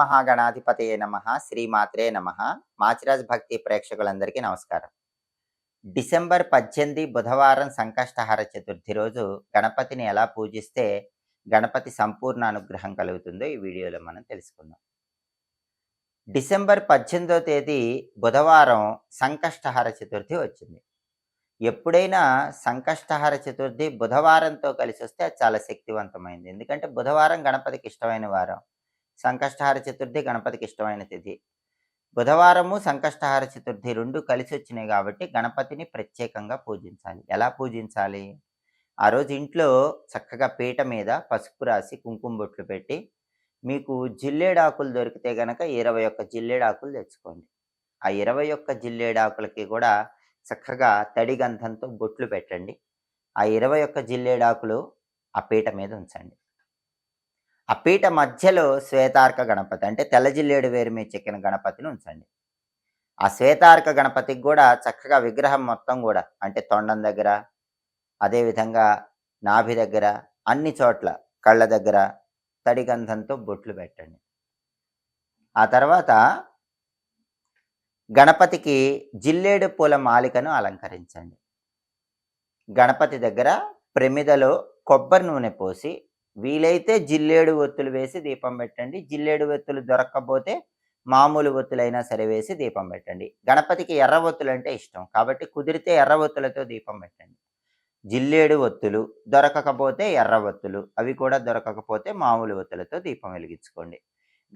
మహాగణాధిపతయే నమ శ్రీమాత్రే నమ. మాచిరాజ్ భక్తి ప్రేక్షకులందరికీ నమస్కారం. డిసెంబర్ పద్దెనిమిది బుధవారం సంకష్టహార చతుర్థి రోజు గణపతిని ఎలా పూజిస్తే గణపతి సంపూర్ణ అనుగ్రహం కలుగుతుందో ఈ వీడియోలో మనం తెలుసుకుందాం. డిసెంబర్ పద్దెనిమిదో తేదీ బుధవారం సంకష్టహార చతుర్థి వచ్చింది. ఎప్పుడైనా సంకష్టహార చతుర్థి బుధవారంతో కలిసి వస్తే అది చాలా శక్తివంతమైంది. ఎందుకంటే బుధవారం గణపతికి ఇష్టమైన వారం. సంకష్టహార చతుర్థి గణపతికి ఇష్టమైన తిథి. బుధవారము సంకష్టహార చతుర్థి రెండు కలిసి వచ్చినాయి కాబట్టి గణపతిని ప్రత్యేకంగా పూజించాలి. ఎలా పూజించాలి? ఆ రోజు ఇంట్లో చక్కగా పీట మీద పసుపు రాసి కుంకుమ బొట్లు పెట్టి మీకు జిల్లేడాకులు దొరికితే గనక ఇరవై ఒక్క జిల్లేడాకులు తెచ్చుకోండి. ఆ ఇరవై ఒక్క జిల్లేడాకులకి కూడా చక్కగా తడి గంధంతో బొట్లు పెట్టండి. ఆ ఇరవై ఒక్క జిల్లేడాకులు ఆ పీట మీద ఉంచండి. ఆ పీట మధ్యలో శ్వేతార్క గణపతి అంటే తెల్ల జిల్లేడు వేరు మీద చెక్కిన గణపతిని ఉంచండి. ఆ శ్వేతార్క గణపతికి కూడా చక్కగా విగ్రహం మొత్తం కూడా అంటే తొండం దగ్గర అదేవిధంగా నాభి దగ్గర అన్ని చోట్ల కళ్ళ దగ్గర తడి గంధంతో బొట్లు పెట్టండి. ఆ తర్వాత గణపతికి జిల్లేడు పూల మాలికను అలంకరించండి. గణపతి దగ్గర ప్రమిదలో కొబ్బరి నూనె పోసి వీలైతే జిల్లేడు ఒత్తులు వేసి దీపం పెట్టండి. జిల్లేడు ఒత్తులు దొరక్కపోతే మామూలు ఒత్తులైనా సరే వేసి దీపం పెట్టండి. గణపతికి ఎర్ర ఒత్తులు అంటే ఇష్టం. కాబట్టి కుదిరితే ఎర్ర ఒత్తులతో దీపం పెట్టండి. జిల్లేడు ఒత్తులు దొరకకపోతే ఎర్ర ఒత్తులు అవి కూడా దొరకకపోతే మామూలు ఒత్తులతో దీపం వెలిగించుకోండి.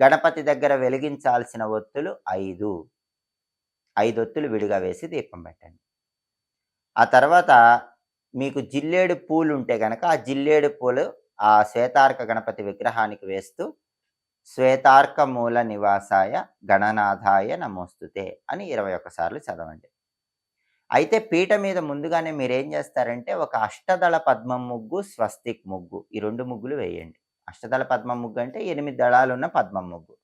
గణపతి దగ్గర వెలిగించాల్సిన ఒత్తులు ఐదు. ఐదు ఒత్తులు విడిగా వేసి దీపం పెట్టండి. ఆ తర్వాత మీకు జిల్లేడు పూలు ఉంటే కనుక ఆ జిల్లేడు పూలు ఆ శ్వేతార్క గణపతి విగ్రహానికి వేస్తూ శ్వేతార్క మూల నివాసాయ గణనాథాయ నమోస్తుతే అని ఇరవై ఒక్కసార్లు చదవండి. అయితే పీట మీద ముందుగానే మీరేం చేస్తారంటే ఒక అష్టదళ పద్మం ముగ్గు స్వస్తిక్ ముగ్గు ఈ రెండు ముగ్గులు వేయండి. అష్టదళ పద్మం ముగ్గు అంటే ఎనిమిది దళాలు ఉన్న పద్మం ముగ్గు.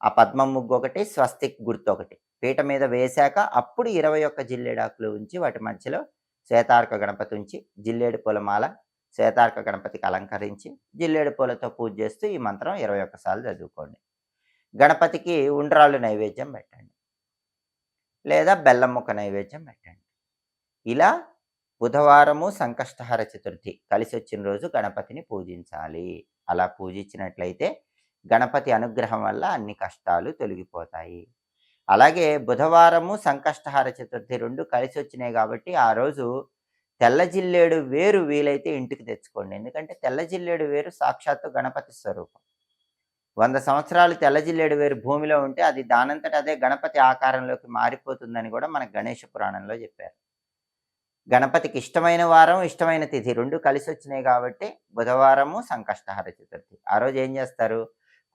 ఆ పద్మం ముగ్గు ఒకటి స్వస్తిక్ గుర్తు ఒకటి. పీట మీద వేశాక అప్పుడు ఇరవై ఒక్క జిల్లేడాకులు ఉంచి వాటి మధ్యలో శ్వేతార్క గణపతి ఉంచి జిల్లేడు పూలమాల శ్వేతార్క గణపతికి అలంకరించి జిల్లేడు పూలతో పూజ చేస్తూ ఈ మంత్రం ఇరవై ఒక్కసార్లు చదువుకోండి. గణపతికి ఉండ్రాళ్ళు నైవేద్యం పెట్టండి. లేదా బెల్లం ముక్క నైవేద్యం పెట్టండి. ఇలా బుధవారము సంకష్టహర చతుర్థి కలిసి వచ్చిన రోజు గణపతిని పూజించాలి. అలా పూజించినట్లయితే గణపతి అనుగ్రహం వల్ల అన్ని కష్టాలు తొలగిపోతాయి. అలాగే బుధవారము సంకష్టహార చతుర్థి రెండు కలిసి వచ్చినాయి కాబట్టి ఆ రోజు తెల్ల జిల్లేడు వేరు వీలైతే ఇంటికి తెచ్చుకోండి. ఎందుకంటే తెల్ల జిల్లేడు వేరు సాక్షాత్తు గణపతి స్వరూపం. వంద సంవత్సరాలు తెల్ల జిల్లేడు వేరు భూమిలో ఉంటే అది దానంతట అదే గణపతి ఆకారంలోకి మారిపోతుందని కూడా మన గణేష పురాణంలో చెప్పారు. గణపతికి ఇష్టమైన వారం ఇష్టమైన తిథి రెండు కలిసి వచ్చినాయి కాబట్టి బుధవారము సంకష్టహార చతుర్థి. ఆ రోజు ఏం చేస్తారు?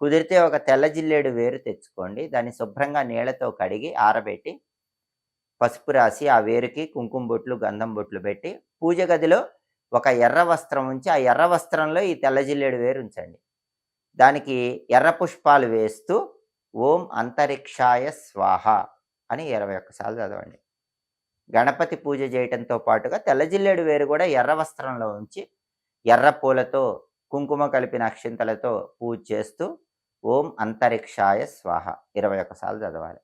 కుదిరితే ఒక తెల్ల జిల్లేడు వేరు తెచ్చుకోండి. దాన్ని శుభ్రంగా నీళ్ళతో కడిగి ఆరబెట్టి పసుపు రాసి ఆ వేరుకి కుంకుమ బొట్లు గంధం బొట్లు పెట్టి పూజ గదిలో ఒక ఎర్ర వస్త్రం ఉంచి ఆ ఎర్ర వస్త్రంలో ఈ తెల్లజిల్లేడు వేరు ఉంచండి. దానికి ఎర్ర పుష్పాలు వేస్తూ ఓం అంతరిక్షాయ స్వాహ అని ఇరవై ఒక్కసార్లు చదవండి. గణపతి పూజ చేయటంతో పాటుగా తెల్లజిల్లేడు వేరు కూడా ఎర్ర వస్త్రంలో ఉంచి ఎర్ర పూలతో కుంకుమ కలిపిన అక్షింతలతో పూజ చేస్తూ ఓం అంతరిక్షాయ స్వాహ ఇరవై ఒక్కసార్లు చదవాలి.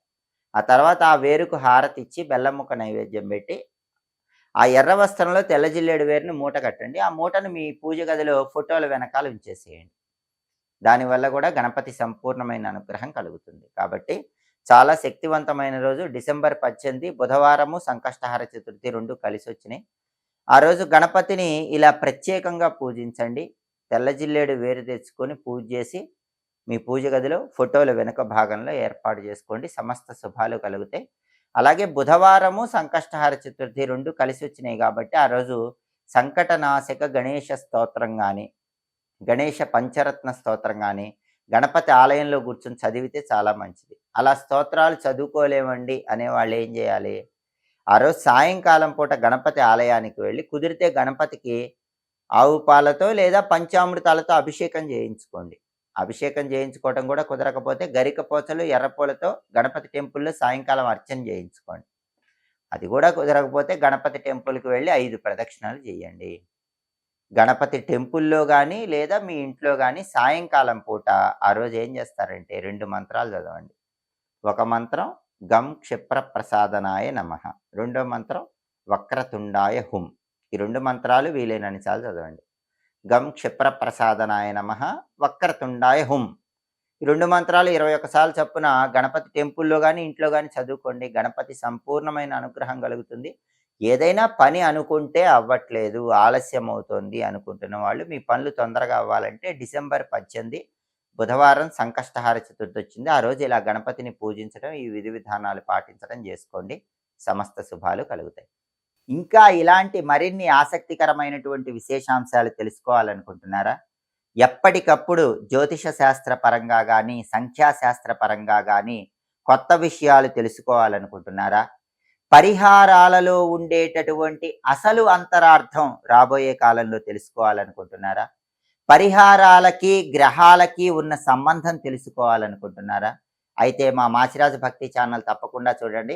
ఆ తర్వాత ఆ వేరుకు హారతి ఇచ్చి బెల్లముక్క నైవేద్యం పెట్టి ఆ ఎర్ర వస్త్రంలో తెల్ల జిల్లేడు వేరుని మూట కట్టండి. ఆ మూటను మీ పూజ గదిలో ఫోటోల వెనకాల ఉంచేసేయండి. దానివల్ల కూడా గణపతి సంపూర్ణమైన అనుగ్రహం కలుగుతుంది. కాబట్టి చాలా శక్తివంతమైన రోజు. డిసెంబర్ పద్దెనిమిది బుధవారము సంకష్టహార చతుర్థి రెండు కలిసి వచ్చినాయి. ఆ రోజు గణపతిని ఇలా ప్రత్యేకంగా పూజించండి. తెల్ల జిల్లేడు వేరు తెచ్చుకొని పూజ చేసి మీ పూజ గదిలో ఫోటోల వెనుక భాగంలో ఏర్పాటు చేసుకోండి. సమస్త శుభాలు కలుగుతాయి. అలాగే బుధవారము సంకష్టహార చతుర్థి రెండు కలిసి వచ్చినాయి కాబట్టి ఆ రోజు సంకటనాశక గణేష స్తోత్రం కానీ గణేష పంచరత్న స్తోత్రం కానీ గణపతి ఆలయంలో కూర్చొని చదివితే చాలా మంచిది. అలా స్తోత్రాలు చదువుకోలేమండి అనే వాళ్ళు ఏం చేయాలి? ఆ రోజు సాయంకాలం పూట గణపతి ఆలయానికి వెళ్ళి కుదిరితే గణపతికి ఆవు పాలతో లేదా పంచామృతాలతో అభిషేకం చేయించుకోండి. అభిషేకం చేయించుకోవడం కూడా కుదరకపోతే గరిక పోచలు ఎర్రపూలతో గణపతి టెంపుల్లో సాయంకాలం అర్చన చేయించుకోండి అది కూడా కుదరకపోతే గణపతి టెంపుల్కి వెళ్ళి ఐదు ప్రదక్షిణాలు చేయండి గణపతి టెంపుల్‌లో కానీ లేదా మీ ఇంట్లో కానీ సాయంకాలం పూట ఆ రోజు ఏం చేస్తారంటే రెండు మంత్రాలు చదవండి. ఒక మంత్రం గం క్షిప్ర ప్రసాదనాయ నమః. రెండో మంత్రం వక్రతుండాయ హుం. ఈ రెండు మంత్రాలు వీలైనన్ని సార్లు చదవండి. గం క్షిప్ర ప్రసాదనాయ నమః, వక్రతుండాయ హుం. ఈ రెండు మంత్రాలు ఇరవై ఒకసారి చొప్పున గణపతి టెంపుల్‌లో కానీ ఇంట్లో కానీ చదువుకోండి. గణపతి సంపూర్ణమైన అనుగ్రహం కలుగుతుంది. ఏదైనా పని అనుకుంటే అవ్వట్లేదు, ఆలస్యం అవుతుంది అనుకుంటున్న వాళ్ళు మీ పనులు తొందరగా అవ్వాలంటే డిసెంబర్ 18 బుధవారం సంకష్టహార చతుర్థి వచ్చింది. ఆ రోజు ఇలా గణపతిని పూజించడం, ఈ విధి విధానాలు పాటించడం చేసుకోండి. సమస్త శుభాలు కలుగుతాయి. ఇంకా ఇలాంటి మరిన్ని ఆసక్తికరమైనటువంటి విశేషాంశాలు తెలుసుకోవాలనుకుంటున్నారా? ఎప్పటికప్పుడు జ్యోతిష శాస్త్ర పరంగా కానీ సంఖ్యాశాస్త్ర పరంగా కానీ కొత్త విషయాలు తెలుసుకోవాలనుకుంటున్నారా? పరిహారాలలో ఉండేటటువంటి అసలు అంతరార్థం రాబోయే కాలంలో తెలుసుకోవాలనుకుంటున్నారా? పరిహారాలకి, గ్రహాలకి ఉన్న సంబంధం తెలుసుకోవాలనుకుంటున్నారా? అయితే మా మాచిరాజు భక్తి ఛానల్ తప్పకుండా చూడండి.